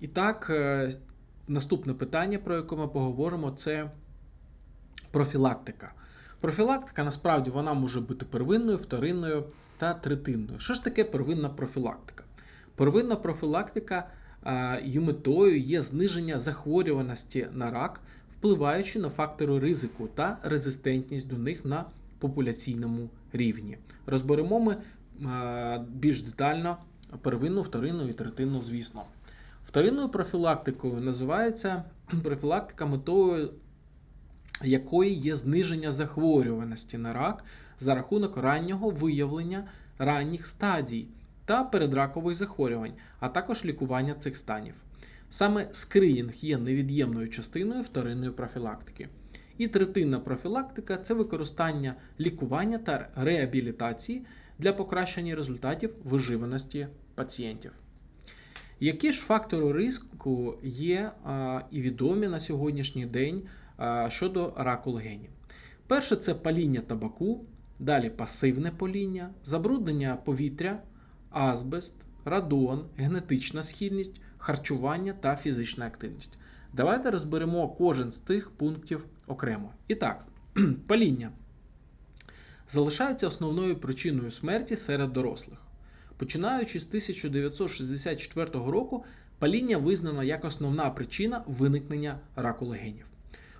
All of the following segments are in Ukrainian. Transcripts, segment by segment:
І так, е, наступне питання, про яке ми поговоримо, це профілактика. Профілактика насправді вона може бути первинною, вторинною та третинною. Що ж таке первинна профілактика? Первинна профілактика а, її метою є зниження захворюваності на рак, впливаючи на фактори ризику та резистентність до них на популяційному рівні. Розберемо ми більш детально первинну, вторинну і третинну, звісно. Вторинною профілактикою називається профілактика метою якої є зниження захворюваності на рак за рахунок раннього виявлення ранніх стадій та передракових захворювань, а також лікування цих станів. Саме скринінг є невід'ємною частиною вторинної профілактики. І третинна профілактика це використання лікування та реабілітації для покращення результатів виживаності пацієнтів. Які ж фактори ризику є і відомі на сьогоднішній день щодо раку легенів? Перше це паління табаку, далі пасивне паління, забруднення повітря, азбест, радон, генетична схильність, харчування та фізична активність. Давайте розберемо кожен з тих пунктів окремо. І так, паління залишається основною причиною смерті серед дорослих. Починаючи з 1964 року, паління визнано як основна причина виникнення раку легенів.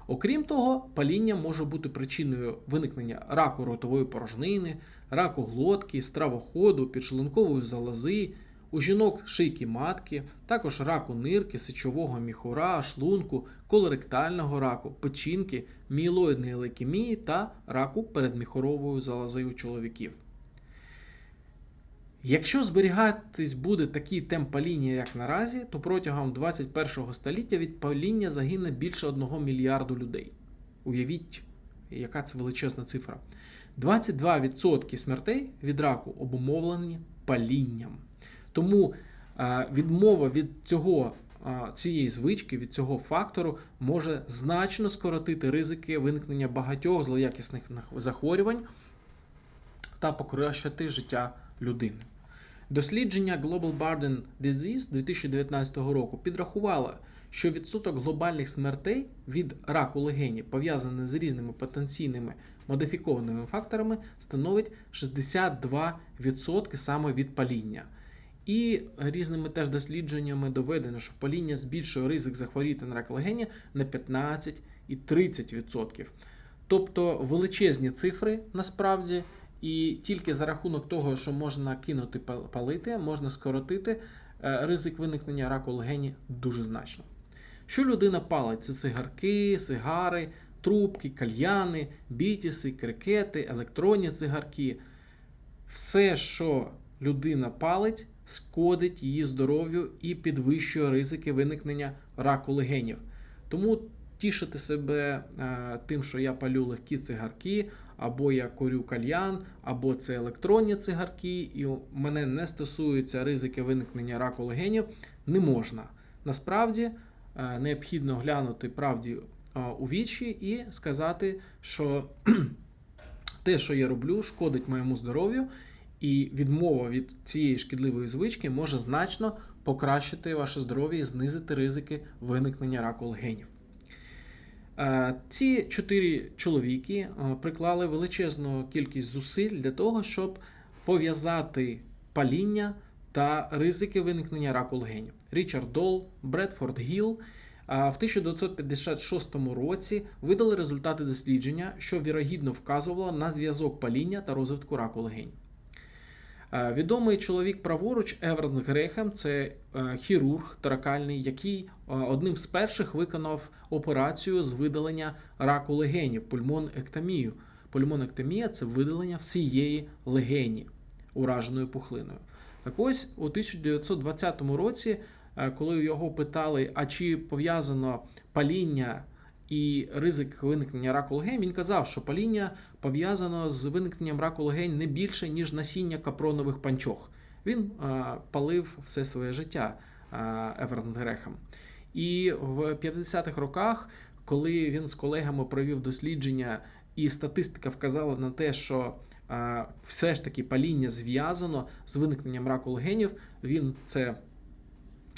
Окрім того, паління може бути причиною виникнення раку ротової порожнини, раку глотки, стравоходу, підшлункової залози, у жінок шийки матки, також раку нирки, сечового міхура, шлунку, колоректального раку, печінки, мієлоїдної лейкемії та раку передміхорової залози у чоловіків. Якщо зберігатись буде такий темп паління, як наразі, то протягом 21 століття від паління загине більше 1 мільярду людей. Уявіть, яка це величезна цифра. 22% смертей від раку обумовлені палінням. Тому е, відмова від цього, е, цієї звички, від цього фактору може значно скоротити ризики виникнення багатьох злоякісних захворювань та покращити життя людини. Дослідження Global Burden Disease 2019 року підрахувало, що відсоток глобальних смертей від раку легені, пов'язаний з різними потенційними модифікованими факторами, становить 62% саме від паління. І різними теж дослідженнями доведено, що паління збільшує ризик захворіти на рак легені на 15 і 30%. Тобто величезні цифри насправді. І тільки за рахунок того, що можна кинути палити, можна скоротити е, ризик виникнення раку легені дуже значно. Що людина палить? Це цигарки, сигари, трубки, кальяни, бітіси, крикети, електронні цигарки. Все, що людина палить, шкодить її здоров'ю і підвищує ризики виникнення раку легенів. Тому тішити себе е, тим, що я палю легкі цигарки, або я курю кальян, або це електронні цигарки, і мене не стосуються ризики виникнення раку легенів, не можна. Насправді е, необхідно глянути правді е, у вічі і сказати, що те, що я роблю, шкодить моєму здоров'ю, і відмова від цієї шкідливої звички може значно покращити ваше здоров'я і знизити ризики виникнення раку легенів. Е, ці чотири чоловіки е, приклали величезну кількість зусиль для того, щоб пов'язати паління та ризики виникнення раку легенів. Річард Дол, Бредфорд Гіл в 1956 році видали результати дослідження, що вірогідно вказувало на зв'язок паління та розвитку раку легень. Е, відомий чоловік праворуч Еверс Грехем це е, хірург таракальний, який е, одним з перших виконав операцію з видалення раку легенів, пульмонектомію. Пульмонектомія це видалення всієї легені ураженою пухлиною. Так ось у 1920 році, коли його питали, а чи пов'язано паління і ризик виникнення раку легень, він казав, що паління пов'язано з виникненням раку легень не більше, ніж насіння капронових панчох. Він а, палив все своє життя Евернгрехом. І в 50-х роках, коли він з колегами провів дослідження, і статистика вказала на те, що а, все ж таки паління зв'язано з виникненням раку легенів, він це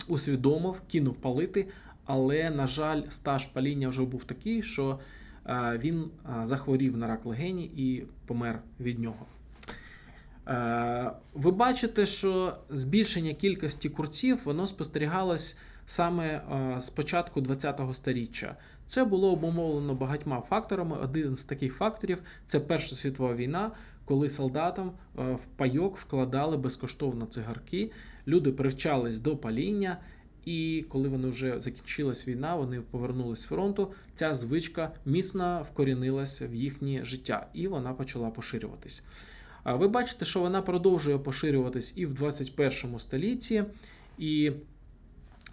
усвідомив, кинув палити, але, на жаль, стаж паління вже був такий, що е, він е, захворів на рак легені і помер від нього. Е, Ви бачите, що збільшення кількості курців воно спостерігалось саме з початку ХХ століття. Це було обумовлено багатьма факторами. Один з таких факторів це Перша світова війна, коли солдатам в пайок вкладали безкоштовно цигарки. Люди привчались до паління, і коли вони вже закінчилась війна, вони повернулись з фронту. Ця звичка міцно вкорінилася в їхнє життя, і вона почала поширюватись. Ви бачите, що вона продовжує поширюватись і в 21 столітті, і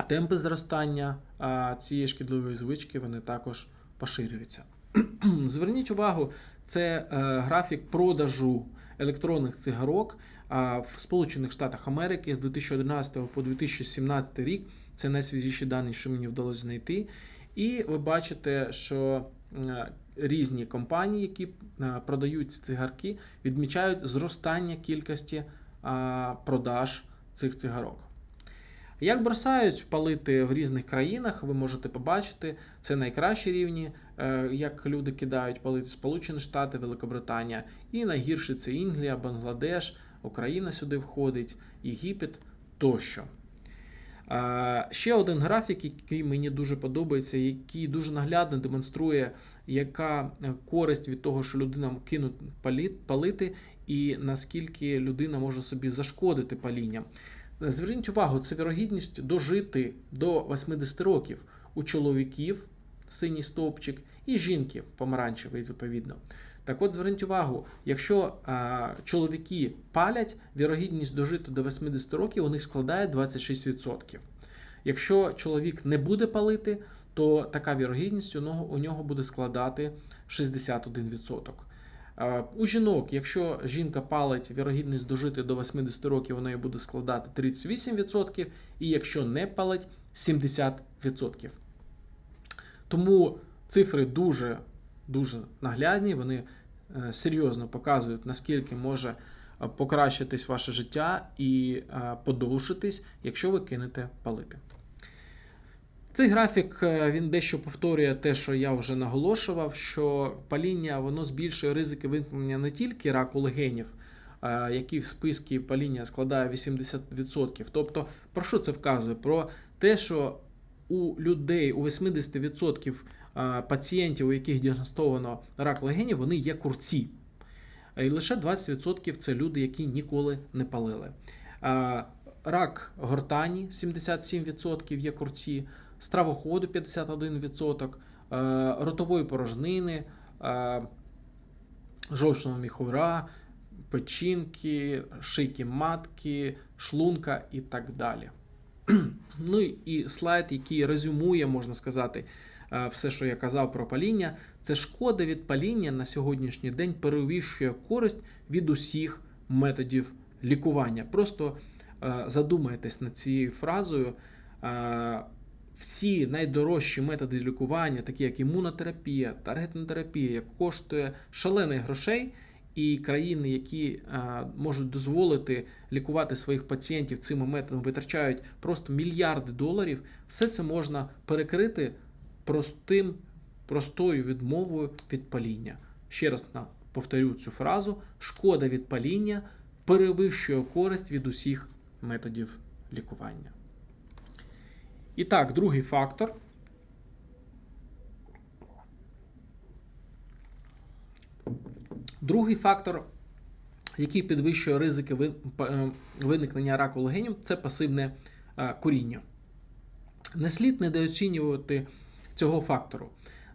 темпи зростання цієї шкідливої звички вони також поширюються. Зверніть увагу, це е, графік продажу електронних цигарок в Сполучених Штатах Америки з 2011 по 2017 рік. Це найсвіжіші дані, що мені вдалося знайти. І ви бачите, що е, різні компанії, які е, продають цигарки, відмічають зростання кількості продаж цих цигарок. Як бросають палити в різних країнах, ви можете побачити, це найкращі рівні, е, як люди кидають палити Сполучені Штати, Великобританія, і найгірші це Інглія, Бангладеш, Україна сюди входить, Єгипет тощо. Ще один графік, який мені дуже подобається, який дуже наглядно демонструє, яка користь від того, що людина кинуть палити, і наскільки людина може собі зашкодити палінням. Зверніть увагу, це вірогідність дожити до 80 років у чоловіків синій стовпчик і жінки помаранчевий, відповідно. Так от зверніть увагу, якщо а, чоловіки палять, вірогідність дожити до 80 років у них складає 26%. Якщо чоловік не буде палити, то така вірогідність у нього, у нього буде складати 61%. Е, У жінок, якщо жінка палить, вірогідність дожити до 80 років, у неї буде складати 38%, і якщо не палить 70%. Тому цифри дуже дуже наглядні, вони е, серйозно показують, наскільки може е, покращитись ваше життя і е, подовшитись, якщо ви кинете палити. Цей графік він дещо повторює те, що я вже наголошував, що паління воно збільшує ризики виникнення не тільки раку легенів, який в списку паління складає 80%. Тобто, про що це вказує? Про те, що у людей, у 80% е, пацієнтів, у яких діагностовано рак легенів, вони є курці. І лише 20% це люди, які ніколи не палили. Рак гортані 77% є курці стравоходу 51%, е, ротової порожнини, жовчного міхура, печінки, шийки матки, шлунка і так далі. Ну і слайд, який резюмує, можна сказати, все, що я казав про паління, це шкода від паління на сьогоднішній день перевищує користь від усіх методів лікування. Просто задумайтесь над цією фразою всі найдорожчі методи лікування, такі як імунотерапія, таргетна терапія, коштує шалених грошей, і країни, які а, можуть дозволити лікувати своїх пацієнтів цими методами, витрачають просто мільярди доларів. Все це можна перекрити простим, простою відмовою від паління. Ще раз повторю цю фразу: шкода від паління перевищує користь від усіх методів лікування. І так, другий фактор. Другий фактор, який підвищує ризики е, виникнення раку легенів, це пасивне е, куріння. Не слід недооцінювати цього фактору.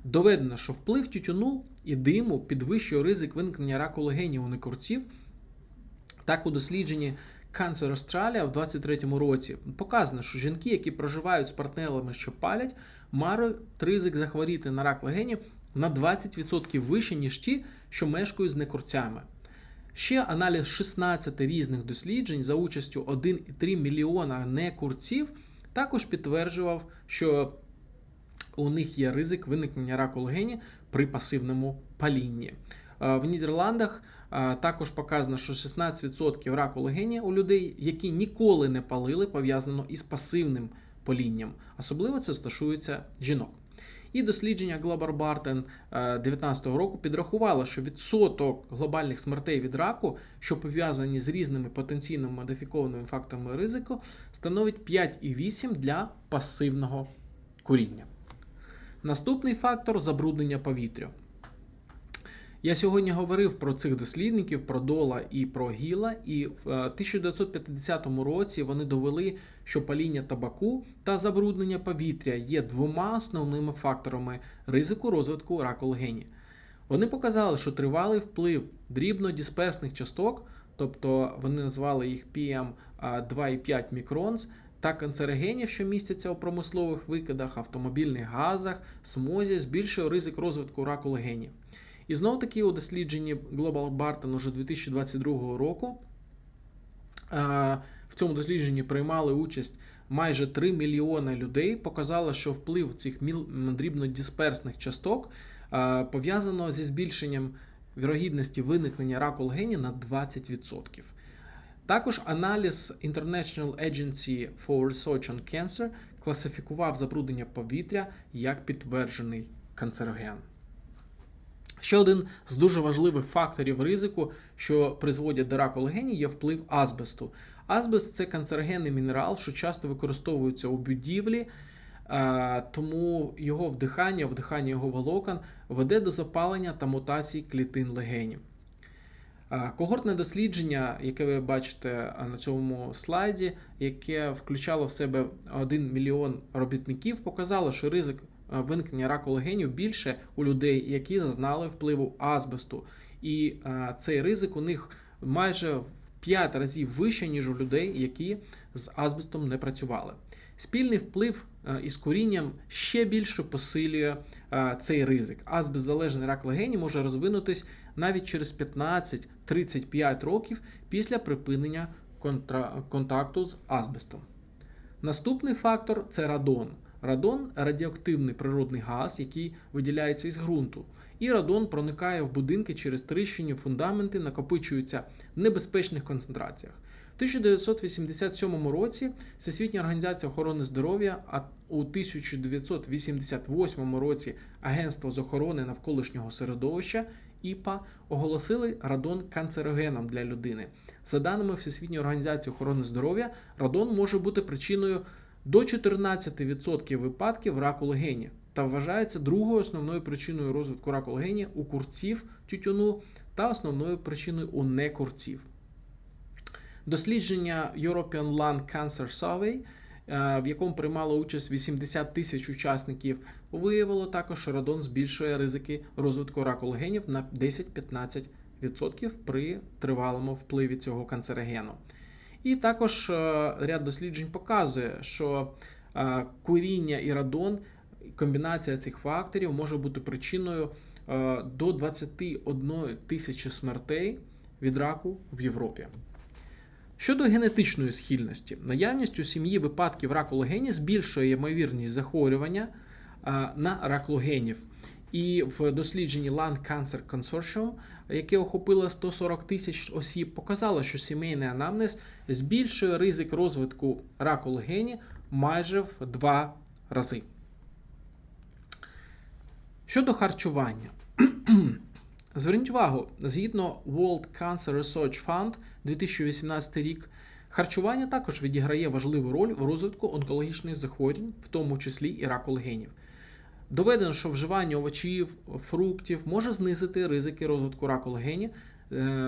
Доведено, що вплив тютюну і диму підвищує ризик виникнення раку легенів у некурців. Так, у дослідженні Cancer Australia в 23-му році показано, що жінки, які проживають з партнерами, що палять, мають ризик захворіти на рак легенів на 20% вище, ніж ті, що мешкають з некурцями. Ще аналіз 16 різних досліджень за участю 1,3 мільйона некурців також підтверджував, що у них є ризик виникнення раку легені при пасивному палінні. В Нідерландах також показано, що 16% раку легені у людей, які ніколи не палили, пов'язано із пасивним полінням. Особливо це стосується жінок. І дослідження Global Barton 2019 року підрахувало, що відсоток глобальних смертей від раку, що пов'язані з різними потенційно модифікованими факторами ризику, становить 5,8 для пасивного куріння. Наступний фактор забруднення повітря. Я сьогодні говорив про цих дослідників, про Дола і про Гіла, і в 1950 році вони довели, що паління табаку та забруднення повітря є двома основними факторами ризику розвитку раку легені. Вони показали, що тривалий вплив дрібнодисперсних часток, тобто вони назвали їх PM 2,5 мікронс, та канцерогенів, що містяться у промислових викидах, автомобільних газах, смозі, збільшує ризик розвитку раку легені. І знов таки у дослідженні Global Barton уже 2022 року. В цьому дослідженні приймали участь майже 3 мільйони людей. Показало, що вплив цих дрібнодисперсних часток пов'язано зі збільшенням вірогідності виникнення раку легені на 20%. Також аналіз International Agency for Research on Cancer класифікував забруднення повітря як підтверджений канцероген. Ще один з дуже важливих факторів ризику, що призводять до раку легені, є вплив азбесту. Азбест це канцерогенний мінерал, що часто використовується у будівлі, тому його вдихання, вдихання його волокон веде до запалення та мутацій клітин легенів. Когортне дослідження, яке ви бачите на цьому слайді, яке включало в себе 1 мільйон робітників, показало, що ризик виникнення раку легенів більше у людей, які зазнали впливу азбесту. І цей ризик у них майже в 5 разів вище, ніж у людей, які з азбестом не працювали. Спільний вплив із курінням ще більше посилює цей ризик. Азбест-залежний рак легені може розвинутись навіть через 15-35 років після припинення контакту з азбестом. Наступний фактор це радон. Радон радіоактивний природний газ, який виділяється із ґрунту. І радон проникає в будинки через тріщини, фундаменти, накопичуються в небезпечних концентраціях. В 1987 році Всесвітня організація охорони здоров'я, а у 1988 році Агентство з охорони навколишнього середовища ІПА оголосили радон канцерогеном для людини. За даними Всесвітньої організації охорони здоров'я, радон може бути причиною до 14% випадків раку легені та вважається другою основною причиною розвитку раку легені у курців тютюну та основною причиною у некурців. Дослідження European Lung Cancer Survey, в якому приймало участь 80 тисяч учасників, виявило також, що радон збільшує ризики розвитку раку легенів на 10-15% при тривалому впливі цього канцерогену. І також ряд досліджень показує, що куріння і радон, комбінація цих факторів може бути причиною до 21 тисячі смертей від раку в Європі. Щодо генетичної схильності, наявність у сім'ї випадків раку легені збільшує ймовірність захворювання на рак легенів. І в дослідженні Lung Cancer Consortium, яке охопило 140 тисяч осіб, показало, що сімейний анамнез збільшує ризик розвитку раку легені майже в два рази. Щодо харчування. Зверніть увагу, згідно World Cancer Research Fund 2018 рік, харчування також відіграє важливу роль в розвитку онкологічних захворювань, в тому числі і раку легенів. Доведено, що вживання овочів, фруктів може знизити ризики розвитку раку легені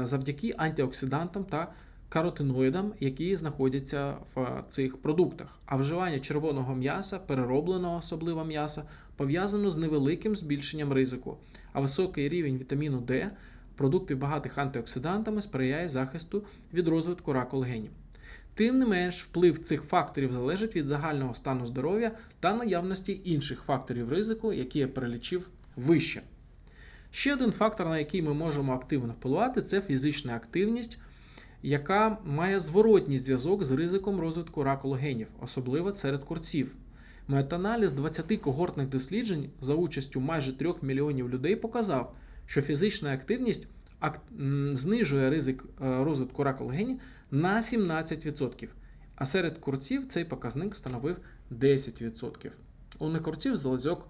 завдяки антиоксидантам та каротиноїдам, які знаходяться в цих продуктах. А вживання червоного м'яса, переробленого особливо м'яса, пов'язано з невеликим збільшенням ризику, а високий рівень вітаміну D продуктів багатих антиоксидантами сприяє захисту від розвитку раку легенів. Тим не менш, вплив цих факторів залежить від загального стану здоров'я та наявності інших факторів ризику, які я перелічив вище. Ще один фактор, на який ми можемо активно впливати, це фізична активність, яка має зворотній зв'язок з ризиком розвитку раку особливо серед курців. Метаналіз 20 когортних досліджень за участю майже 3 мільйонів людей показав, що фізична активність знижує ризик розвитку раку на 17%. А серед курців цей показник становив 10%. У некурців залозьок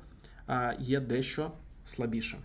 є дещо слабіше.